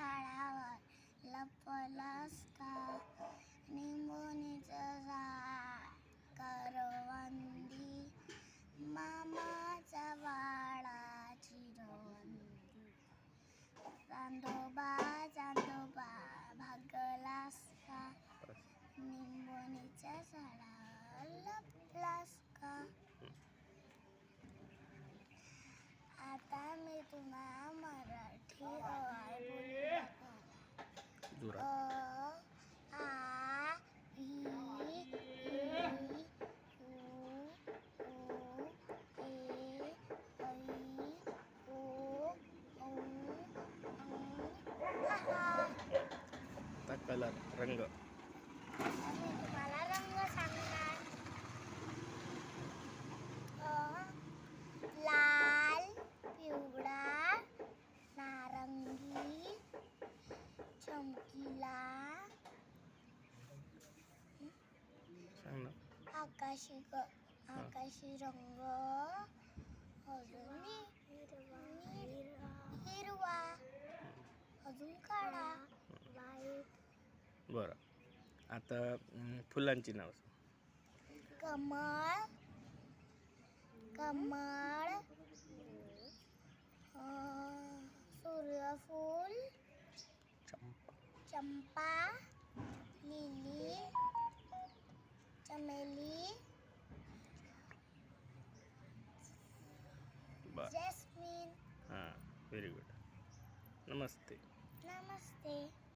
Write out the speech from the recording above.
झाडावर लपलास का निंबोणीचं झाड करवंदी मामाचा वाडा चिरवंदी चांदोबा चांदोबा भागलास का निंबोणीच्या झाडावर लपलास का आता मी तुम्हाला मराठी कलर रंग. लाल पिवळा नारंगी चमकीला सांग ना. आकाशी ग आकाशी रंग अजून हिरवा अजून काळा. बरं आता अं, फुलांची नाव सांग कमळ कमळ अं, सूर्यफूल चंपा चंपा लिली चमेली बरं जॅस्मिन हां व्हेरी गुड नमस्ते नमस्ते